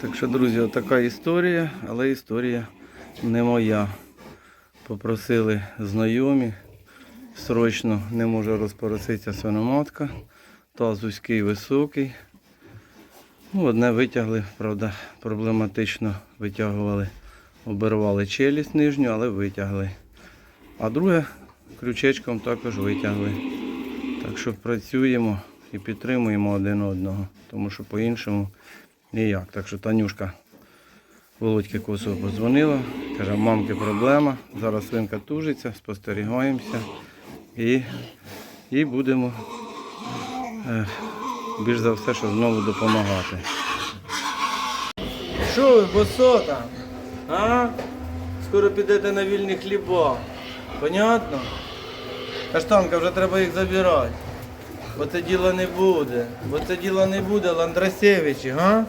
Так що, друзі, така історія, але історія не моя. Попросили знайомі. Срочно не може розпороситися свиноматка. Таз вузький високий. Ну, одне витягли, правда, проблематично витягували, обірвали челюсть нижню, але витягли. А друге крючечком також витягли. Так що працюємо і підтримуємо один одного, тому що по-іншому ніяк. Так що Танюшка Володьки Косово подзвонила, каже, мамки проблема, зараз свинка тужиться, спостерігаємося і, і будемо е, більш за все, що знову допомагати. Що ви, босота? А? Скоро підете на вільні хліба. Понятно? Каштанка, вже треба їх забирати. Бо це діло не буде. Бо це діло не буде, Ландрасевичі, га?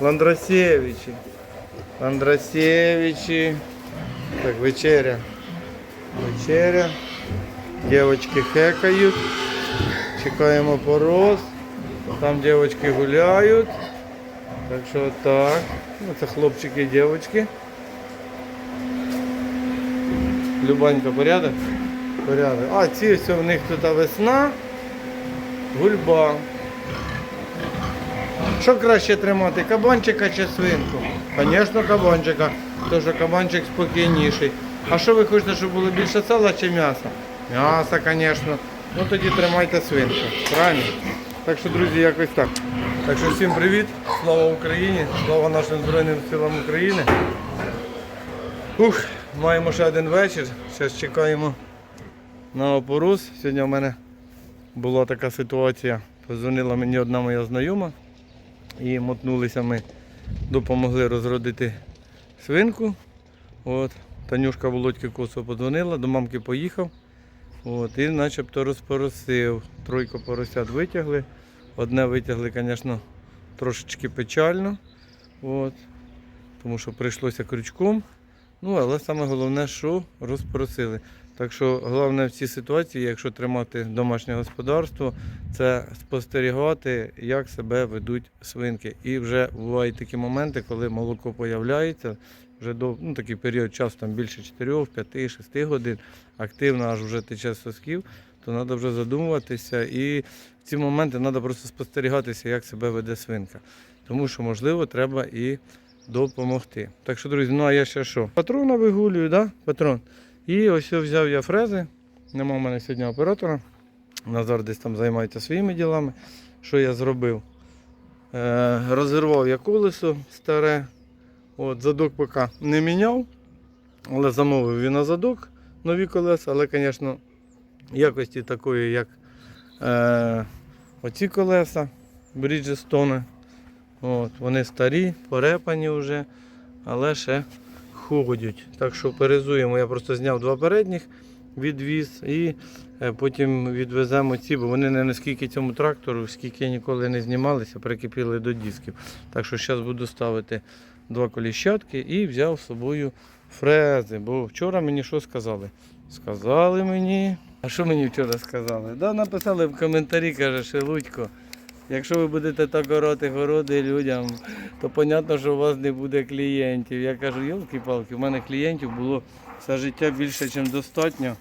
Ландрасевичі. Ландрасевичі. Так, вечеря. Вечеря. Дівчатки хекають. Чекаємо пороз. Там дівчатки гуляють. Так що так. Ну, це хлопчики і дівчатки. Любанька, порядок? Порядок. А, ці ось у них тут весна, гульба. Що краще тримати, кабанчика чи свинку? Звісно, кабанчика, тому що кабанчик спокійніший. А що ви хочете, щоб було більше сала чи м'яса? М'яса, звісно. Ну тоді тримайте свинку. Правильно? Так що, друзі, якось так. Так що всім привіт, слава Україні, слава нашим Збройним силам України. Ух, маємо ще один вечір. Зараз чекаємо на опорус. Сьогодні в мене була така ситуація. Позвонила мені одна моя знайома і мотнулися ми, допомогли розродити свинку. От. Танюшка Володьки Косо подзвонила, до мамки поїхав. От, і начебто розпоросив. Тройку поросят витягли. Одне витягли, звісно, трошечки печально. От, тому що прийшлося крючком. Ну, але саме головне, що розпросили. Так що головне в цій ситуації, якщо тримати домашнє господарство, це спостерігати, як себе ведуть свинки. І вже бувають такі моменти, коли молоко появляється, вже до ну, такий період часу, там більше 4, 5, 6 годин, активно аж вже тече сосків, то треба вже задумуватися. І в ці моменти треба просто спостерігатися, як себе веде свинка. Тому що, можливо, треба і допомогти. Так що, друзі, ну а я ще що? Патрона вигулюю, да? Патрон. І ось взяв я фрези. Нема в мене сьогодні оператора. Назар десь там займається своїми ділами. Що я зробив? Е, розірвав я колесо старе. От, задок поки не міняв, але замовив він на задок нові колеса, але, звісно, якості такої, як е, оці колеса Bridgestone. От, вони старі, порепані вже, але ще ходять. Так що перезуємо. Я просто зняв два передніх, відвіз і е, потім відвеземо ці, бо вони не наскільки цьому трактору, скільки ніколи не знімалися, прикипіли до дисків. Так що зараз буду ставити два коліщатки і взяв з собою фрези. Бо вчора мені що сказали? Сказали мені. А що мені вчора сказали? Да, написали в коментарі, каже Шелудько. Якщо ви будете так орати городи людям, то зрозуміло, що у вас не буде клієнтів. Я кажу, йолки-палки, у мене клієнтів було все життя більше, ніж достатньо.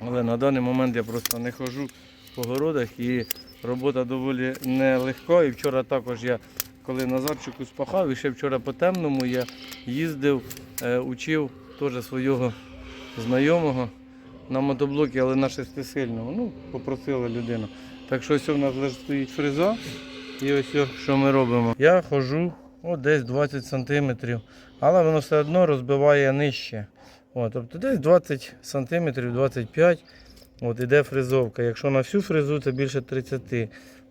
Але на даний момент я просто не ходжу по городах і робота доволі нелегка. І вчора також я, коли Назарчику спахав, і ще вчора по темному я їздив, е, учив теж свого знайомого на мотоблокі, але на шестисильному. Ну, попросила людина. Так що ось у нас вже стоїть фреза. І ось що ми робимо. Я ходжу о, десь 20 сантиметрів, але воно все одно розбиває нижче. О, тобто десь 20 сантиметрів, 25 От іде фрезовка. Якщо на всю фрезу, це більше 30.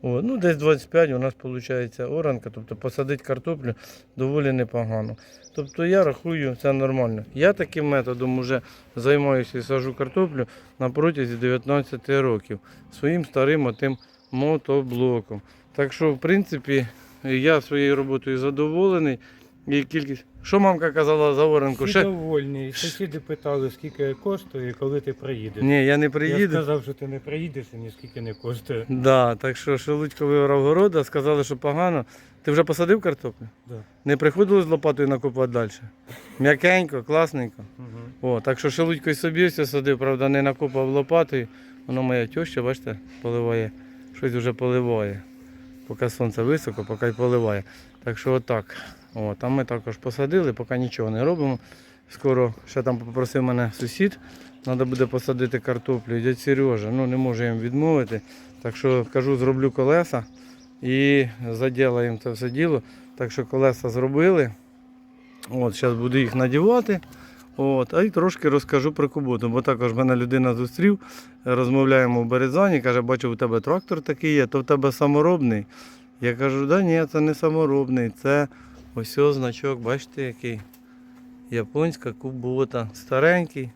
От, ну, десь 25 у нас виходить оранка, тобто посадити картоплю доволі непогано. Тобто я рахую, це нормально. Я таким методом вже займаюся і сажу картоплю на протязі 19 років своїм старим отим мотоблоком. Так що, в принципі, я своєю роботою задоволений. І кількість. Що мамка казала за Оренку? Всі Ще... довольні. Сусіди питали, скільки коштує, і коли ти приїдеш. Ні, я не приїду. Я сказав, що ти не приїдеш і ні скільки не коштує. Да, так що Шелудько виграв города, сказали, що погано. Ти вже посадив картоплю? Да. Не приходилось лопатою накопати далі. М'якенько, класненько. Угу. О, так що Шелудько й собі все садив, правда, не накопав лопатою. Воно моя теща, бачите, поливає. Щось вже поливає. Поки сонце високо, поки й поливає. Так що отак. О, там ми також посадили, поки нічого не робимо. Скоро ще там попросив мене сусід, треба буде посадити картоплю. Дядь Сережа, ну не можу їм відмовити. Так що кажу, зроблю колеса і заділаємо це все діло. Так що колеса зробили. От, зараз буду їх надівати. От, а й трошки розкажу про куботу, бо також мене людина зустрів, розмовляємо в Березані, каже, бачу, у тебе трактор такий є, то в тебе саморобний. Я кажу, да ні, це не саморобний, це ось ось значок, бачите, який. Японська кубота. Старенький.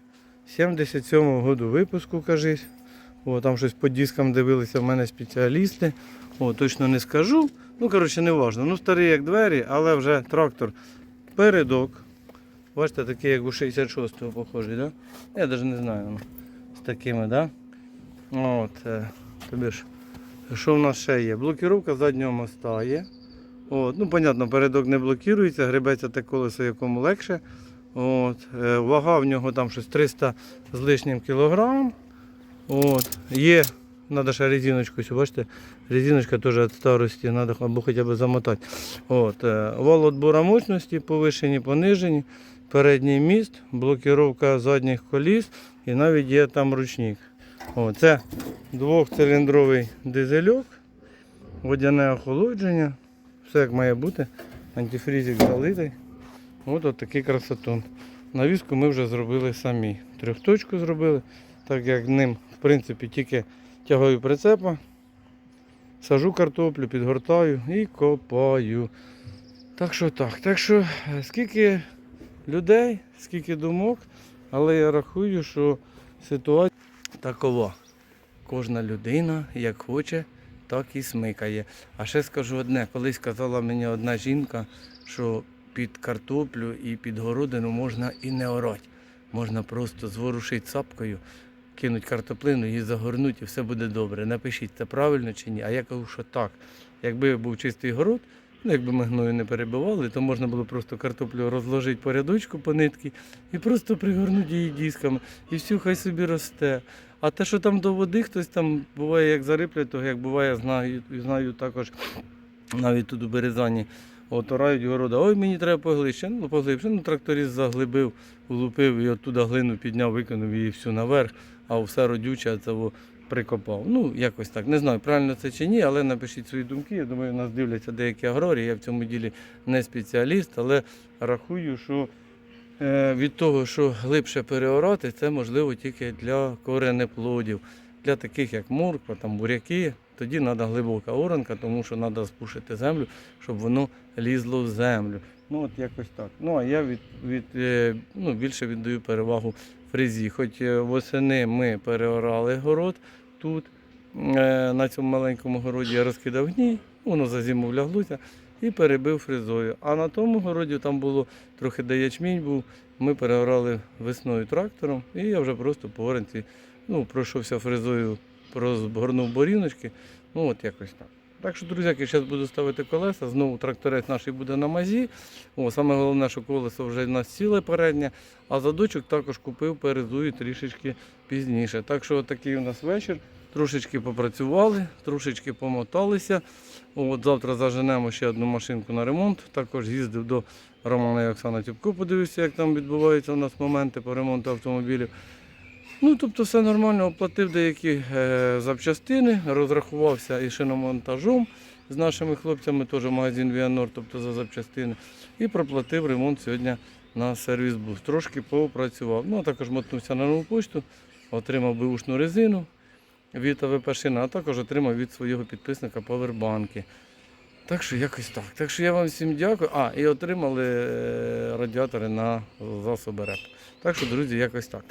77-го году випуску, кажись. О, там щось по дискам дивилися в мене спеціалісти. О, точно не скажу. Ну, коротше, не важливо. Ну, старий як двері, але вже трактор передок. Бачите, такий, як у 66-го похожий, да? Я навіть не знаю. ну, З такими, да? От, е, тобі ж, що в нас ще є? Блокіровка заднього моста є. От, ну, понятно, передок не блокується, гребеться те колесо, якому легше. От, е, вага в нього там щось 300 з лишнім кілограм. От, є, треба ще резиночку, бачите, резиночка теж від старості, треба або хоча б замотати. От, е, вал отбора мощності, повишені, понижені, передній міст, блокіровка задніх коліс і навіть є там ручник. О, це двохциліндровий дизельок, водяне охолодження, все як має бути. Антифрізик залитий. От, от такий красотон. Навіску ми вже зробили самі. Трьохточку зробили, так як ним, в принципі, тільки тягаю прицепа, сажу картоплю, підгортаю і копаю. Так що так. Так що е, скільки людей, скільки думок, але я рахую, що ситуація такова. Кожна людина як хоче, так і смикає. А ще скажу одне, колись казала мені одна жінка, що під картоплю і під городину можна і не орати. Можна просто зворушити сапкою, кинуть картоплину, її загорнуть і все буде добре. Напишіть, це правильно чи ні. А я кажу, що так. Якби був чистий город, ну якби ми гною не перебивали, то можна було просто картоплю розложити по рядочку по нитки і просто пригорнути її дисками. І всю хай собі росте. А те, що там до води, хтось там буває як зариплять, то як буває, знаю, знаю також навіть тут у Березані. От орають города, ой, мені треба поглибше. Ну, поглибше, ну тракторист заглибив, улупив і оттуда глину підняв, викинув її всю наверх, а все родюче це прикопав. Ну, якось так. Не знаю, правильно це чи ні, але напишіть свої думки. Я думаю, нас дивляться деякі аграрії. Я в цьому ділі не спеціаліст, але рахую, що е, від того, що глибше переорати, це можливо тільки для коренеплодів. Для таких як морква, там буряки, тоді треба глибока оранка, тому що треба спушити землю, щоб воно лізло в землю. Ну от якось так. Ну а я від, від, е, ну, більше віддаю перевагу фрезі. Хоч е, восени ми переорали город тут, е, на цьому маленькому городі я розкидав гній, воно за зиму вляглося і перебив фрезою. А на тому городі там було трохи де ячмінь був, ми переорали весною трактором, і я вже просто по оренці ну, пройшовся фрезою, розгорнув боріночки. Ну от якось так. Так що, друзяки, зараз буду ставити колеса. Знову тракторець наш буде на мазі. О, саме головне, що колесо вже в нас ціле переднє, а задочок також купив, перезую трішечки пізніше. Так що такий у нас вечір. Трошечки попрацювали, трошечки помоталися. От Завтра заженемо ще одну машинку на ремонт. Також їздив до Романа і Оксана Тюбко, подивився, як там відбуваються у нас моменти по ремонту автомобілів. Ну, тобто все нормально, оплатив деякі е, запчастини, розрахувався і шиномонтажом з нашими хлопцями, теж магазин Віанор, тобто за запчастини. І проплатив ремонт сьогодні на сервіс бус. Трошки попрацював. Ну, а також мотнувся на нову почту, отримав беушну резину від АВП Шина, а також отримав від свого підписника павербанки. Так що якось так. Так що я вам всім дякую. А, і отримали е, радіатори на засоби РЕП. Так що, друзі, якось так.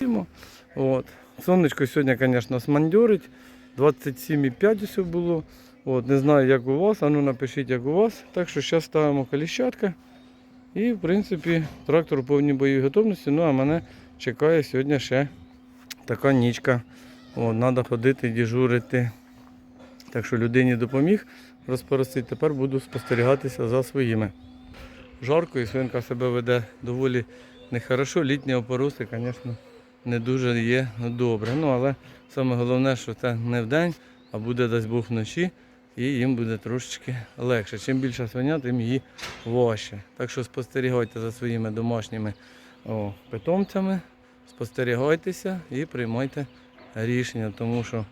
От. Сонечко сьогодні, звісно, смандьорить. 27,5 ось було. От, не знаю, як у вас, а ну напишіть, як у вас. Так що зараз ставимо коліщатка. І, в принципі, трактор у повній бойовій готовності. Ну, а мене чекає сьогодні ще така нічка. О, треба ходити, дежурити. Так що людині допоміг розпоросити. Тепер буду спостерігатися за своїми. Жарко і свинка себе веде доволі нехорошо. Літні опоруси, звісно, не дуже є добре. Ну, але саме головне, що це не вдень, а буде дасть Бог вночі, і їм буде трошечки легше. Чим більше свиня, тим її важче. Так що спостерігайте за своїми домашніми о, питомцями, спостерігайтеся і приймайте рішення, тому що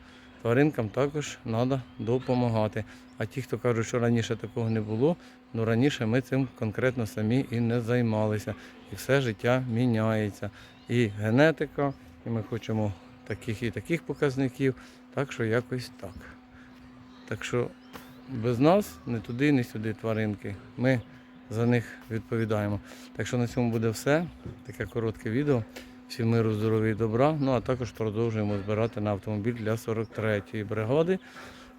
тваринкам також треба допомагати. А ті, хто кажуть, що раніше такого не було, ну раніше ми цим конкретно самі і не займалися. І все життя міняється. І генетика, і ми хочемо таких і таких показників. Так що якось так. Так що без нас не туди, не сюди тваринки. Ми за них відповідаємо. Так що на цьому буде все. Таке коротке відео. Всім миру, здоров'я і добра. Ну а також продовжуємо збирати на автомобіль для 43-ї бригади.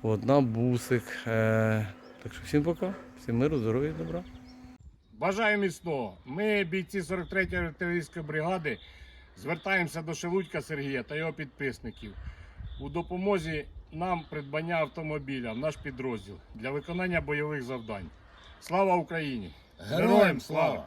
От, на бусик. Е, так що всім пока, всім миру, здоров'я добра. Бажаю міцного. Ми, бійці 43-ї артилерійської бригади, звертаємося до Шелудька Сергія та його підписників у допомозі нам придбання автомобіля в наш підрозділ для виконання бойових завдань. Слава Україні! Героям слава!